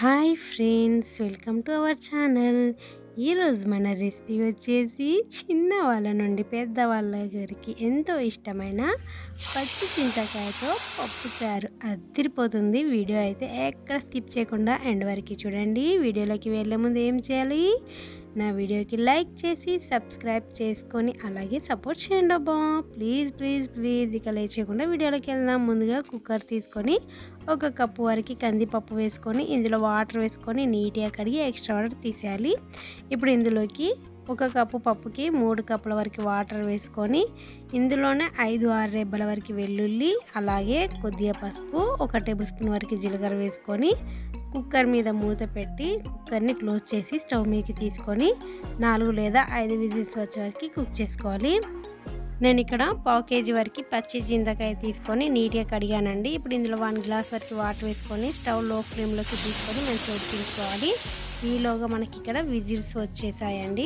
Hi friends welcome to our channel. ఈరోజు మన recipe వచ్చేసి చిన్న వాళ్ళ నుండి పెద్ద వాళ్ళ గారికి ఎంతో ఇష్టమైన పచ్చి చింతకాయతో పప్పు చారు అదిరిపోతుంది వీడియో అయితే ఎక్కడ స్కిప్ చేయకుండా ఎండ్ వరకు చూడండి. వీడియోలోకి వెళ్ళే ముందు ఏం చేయాలి? నా వీడియోకి లైక్ చేసి సబ్స్క్రైబ్ చేసుకొని అలాగే సపోర్ట్ చేయండి అబ్బా. Please please please. ఇక లేచేయకుండా వీడియోలోకి వెళ్దాం. ముందుగా కుక్కర్ తీసుకొని ఒక కప్పు వరకు కందిపప్పు వేసుకొని ఇందులో వాటర్ వేసుకొని నీట్గా కడిగి ఎక్స్ట్రా వాటర్ తీసేయాలి. ఇప్పుడు ఇందులోకి ఒక కప్పు పప్పుకి మూడు కప్పుల వరకు వాటర్ వేసుకొని ఇందులోనే ఐదు ఆరు రెబ్బల వరకు వెల్లుల్లి అలాగే కొద్దిగా పసుపు ఒక టేబుల్ స్పూన్ వరకు జీలకర్ర వేసుకొని కుక్కర్ మీద మూత పెట్టి కుక్కర్ని క్లోజ్ చేసి స్టవ్ మీదకి తీసుకొని నాలుగు లేదా ఐదు విజిల్స్ వచ్చే వరకు కుక్ చేసుకోవాలి. నేను ఇక్కడ పావు కేజీ వరకు పచ్చి చింతకాయ తీసుకొని నీట్గా కడిగానండి. ఇప్పుడు ఇందులో వన్ గ్లాస్ వరకు వాటర్ వేసుకొని స్టవ్లో ఫ్లేమ్లోకి తీసుకొని మంచిగా ఉడికించుకోవాలి. ఈలోగా మనకి ఇక్కడ విజిల్స్ వచ్చేసాయండి.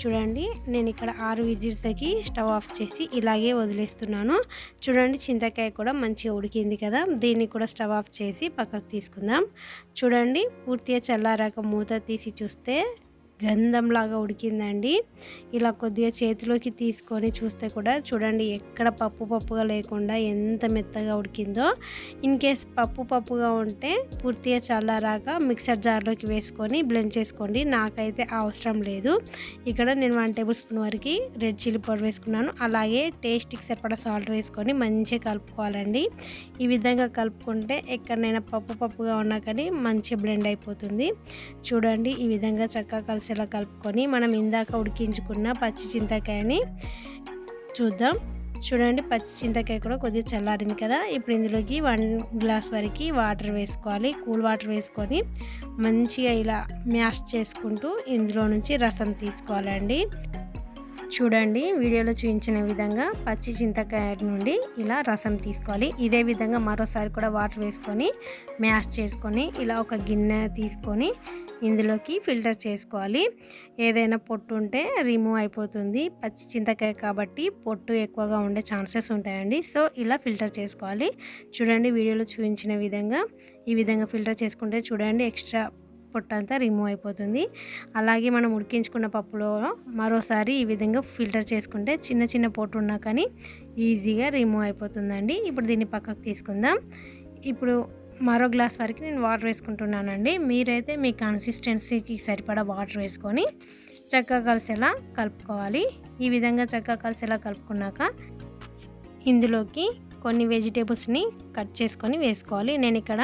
చూడండి నేను ఇక్కడ ఆరు విజిల్స్కి స్టవ్ ఆఫ్ చేసి ఇలాగే వదిలేస్తున్నాను. చూడండి చింతకాయ కూడా మంచిగా ఉడికింది కదా దీన్ని కూడా స్టవ్ ఆఫ్ చేసి పక్కకు తీసుకుందాం. చూడండి పూర్తిగా చల్లారాక మూత తీసి చూస్తే గంధంలాగా ఉడికిందండి. ఇలా కొద్దిగా చేతిలోకి తీసుకొని చూస్తే కూడా చూడండి ఎక్కడ పప్పు పప్పుగా లేకుండా ఎంత మెత్తగా ఉడికిందో. ఇన్ కేస్ పప్పు పప్పుగా ఉంటే పూర్తిగా చల్లారాక మిక్సర్ జార్లోకి వేసుకొని బ్లెండ్ చేసుకోండి. నాకైతే అవసరం లేదు. ఇక్కడ నేను వన్ టేబుల్ స్పూన్ వరకు రెడ్ చిల్లీ పౌడర్ వేసుకున్నాను. అలాగే టేస్ట్కి సరిపడా సాల్ట్ వేసుకొని మంచిగా కలుపుకోవాలండి. ఈ విధంగా కలుపుకుంటే ఎక్కడైనా పప్పు పప్పుగా ఉన్నా కానీ మంచిగా బ్లెండ్ అయిపోతుంది. చూడండి ఈ విధంగా చక్కగా కలిసి ఇలా కలుపుకొని మనం ఇందాక ఉడికించుకున్న పచ్చి చింతకాయని చూద్దాం. చూడండి పచ్చి చింతకాయ కూడా కొద్దిగా చల్లారింది కదా. ఇప్పుడు ఇందులోకి వన్ గ్లాస్ వరకు వాటర్ వేసుకోవాలి. కూల్ వాటర్ వేసుకొని మంచిగా ఇలా మ్యాష్ చేసుకుంటూ ఇందులో నుంచి రసం తీసుకోవాలండి. చూడండి వీడియోలో చూపించిన విధంగా పచ్చి చింతకాయ నుండి ఇలా రసం తీసుకోవాలి. ఇదే విధంగా మరోసారి కూడా వాటర్ వేసుకొని మ్యాష్ చేసుకొని ఇలా ఒక గిన్నె తీసుకొని ఇందులోకి ఫిల్టర్ చేసుకోవాలి. ఏదైనా పొట్టు ఉంటే రిమూవ్ అయిపోతుంది. పచ్చి చింతకాయ కాబట్టి పొట్టు ఎక్కువగా ఉండే ఛాన్సెస్ ఉంటాయండి. సో ఇలా ఫిల్టర్ చేసుకోవాలి. చూడండి వీడియోలో చూపించిన విధంగా ఈ విధంగా ఫిల్టర్ చేసుకుంటే చూడండి ఎక్స్ట్రా పొట్టంతా రిమూవ్ అయిపోతుంది. అలాగే మనం ఉడికించుకున్న పప్పులో మరోసారి ఈ విధంగా ఫిల్టర్ చేసుకుంటే చిన్న చిన్న పొట్టు ఉన్నా కానీ ఈజీగా రిమూవ్ అయిపోతుందండి. ఇప్పుడు దీన్ని పక్కకు తీసుకుందాం. ఇప్పుడు మరో గ్లాస్ వరకు నేను వాటర్ వేసుకుంటున్నానండి. మీరైతే మీ కన్సిస్టెన్సీకి సరిపడా వాటర్ వేసుకొని చక్కగా కలిసేలా కలుపుకోవాలి. ఈ విధంగా చక్కగా కలిసేలా కలుపుకున్నాక ఇందులోకి కొన్ని వెజిటేబుల్స్ని కట్ చేసుకొని వేసుకోవాలి. నేను ఇక్కడ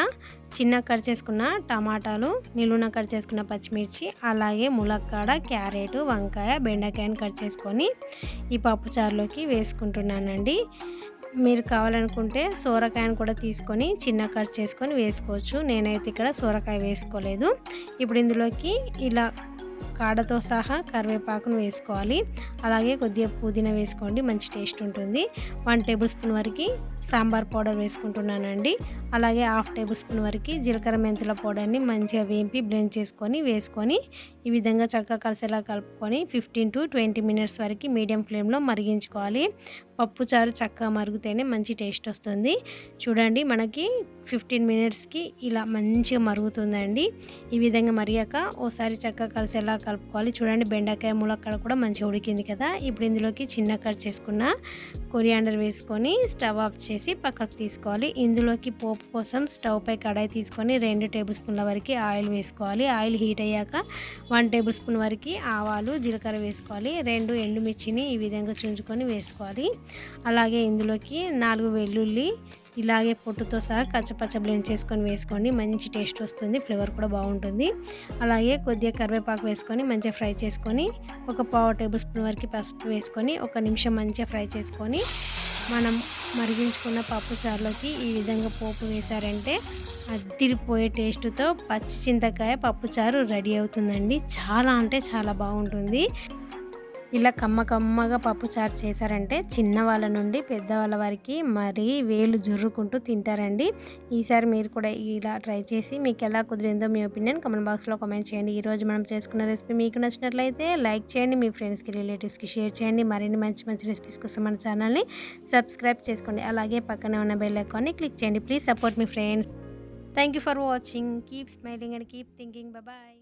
చిన్న కట్ చేసుకున్న టమాటాలు నిలువున కట్ చేసుకున్న పచ్చిమిర్చి అలాగే ములక్కాడ క్యారెట్ వంకాయ బెండకాయని కట్ చేసుకొని ఈ పప్పుచారులోకి వేసుకుంటున్నానండి. మీరు కావాలనుకుంటే సోరకాయను కూడా తీసుకొని చిన్న కట్ చేసుకొని వేసుకోవచ్చు. నేనైతే ఇక్కడ సోరకాయ వేసుకోలేదు. ఇప్పుడు ఇందులోకి ఇలా కాడతో సహా కరివేపాకును వేసుకోవాలి. అలాగే కొద్దిగా పుదీనా వేసుకోండి మంచి టేస్ట్ ఉంటుంది. వన్ టేబుల్ స్పూన్ వరకు సాంబార్ పౌడర్ వేసుకుంటున్నానండి. అలాగే హాఫ్ టేబుల్ స్పూన్ వరకు జీలకర్ర మెంతుల పౌడర్ని మంచిగా వేంపి బ్లెండ్ చేసుకొని వేసుకొని ఈ విధంగా చక్కగా కలిసేలా కలుపుకొని ఫిఫ్టీన్ టు ట్వంటీ మినిట్స్ వరకు మీడియం ఫ్లేమ్లో మరిగించుకోవాలి. పప్పు చారు చక్కగా మరుగుతేనే మంచి టేస్ట్ వస్తుంది. చూడండి మనకి ఫిఫ్టీన్ మినిట్స్కి ఇలా మంచిగా మరుగుతుందండి. ఈ విధంగా మరిగాక ఓసారి చక్కగా కలిసేలా కలుపుకోవాలి. చూడండి బెండకాయ ములక్కడ కూడా మంచిగా ఉడికింది కదా. ఇప్పుడు ఇందులోకి చిన్న కట్ చేసుకున్న కొరియాండర్ వేసుకొని స్టవ్ ఆఫ్ చేసి పక్కకు తీసుకోవాలి. ఇందులోకి పోపు కోసం స్టవ్ పై కడాయి తీసుకొని రెండు టేబుల్ స్పూన్ల వరకు ఆయిల్ వేసుకోవాలి. ఆయిల్ హీట్ అయ్యాక వన్ టేబుల్ స్పూన్ వరకు ఆవాలు జీలకర్ర వేసుకోవాలి. రెండు ఎండుమిర్చిని ఈ విధంగా చుంచుకొని వేసుకోవాలి. అలాగే ఇందులోకి నాలుగు వెల్లుల్లి ఇలాగే పొట్టుతో సహా కచ్చపచ్చ బ్లెండ్ చేసుకొని వేసుకోండి. మంచి టేస్ట్ వస్తుంది. ఫ్లేవర్ కూడా బాగుంటుంది. అలాగే కొద్దిగా కరివేపాకు వేసుకొని మంచిగా ఫ్రై చేసుకొని ఒక పావు టేబుల్ స్పూన్ వరకు పసుపు వేసుకొని ఒక నిమిషం మంచిగా ఫ్రై చేసుకొని మనం మరిగించుకున్న పప్పు చారులోకి ఈ విధంగా పోపు వేశారంటే అద్దిరిపోయే టేస్ట్తో పచ్చి చింతకాయ పప్పుచారు రెడీ అవుతుందండి. చాలా అంటే చాలా బాగుంటుంది. ఇలా కమ్మ కమ్మగా పప్పు చారు చేశారంటే చిన్నవాళ్ళ నుండి పెద్దవాళ్ళ వారికి మరీ వేలు జుర్రుకుంటూ తింటారండి. ఈసారి మీరు కూడా ఇలా ట్రై చేసి మీకు ఎలా కుదిరిందో మీ ఒపీనియన్ కమెంట్ బాక్స్లో కామెంట్ చేయండి. ఈరోజు మనం చేసుకున్న రెసిపీ మీకు నచ్చినట్లయితే లైక్ చేయండి మీ ఫ్రెండ్స్కి రిలేటివ్స్కి షేర్ చేయండి. మరిన్ని మంచి మంచి రెసిపీస్ కోసం మన ఛానల్ని సబ్స్క్రైబ్ చేసుకోండి. అలాగే పక్కనే ఉన్న బెల్ ఐకాన్ని క్లిక్ చేయండి. Please support me friends. Thank you for watching. Keep smiling and keep thinking. Bye.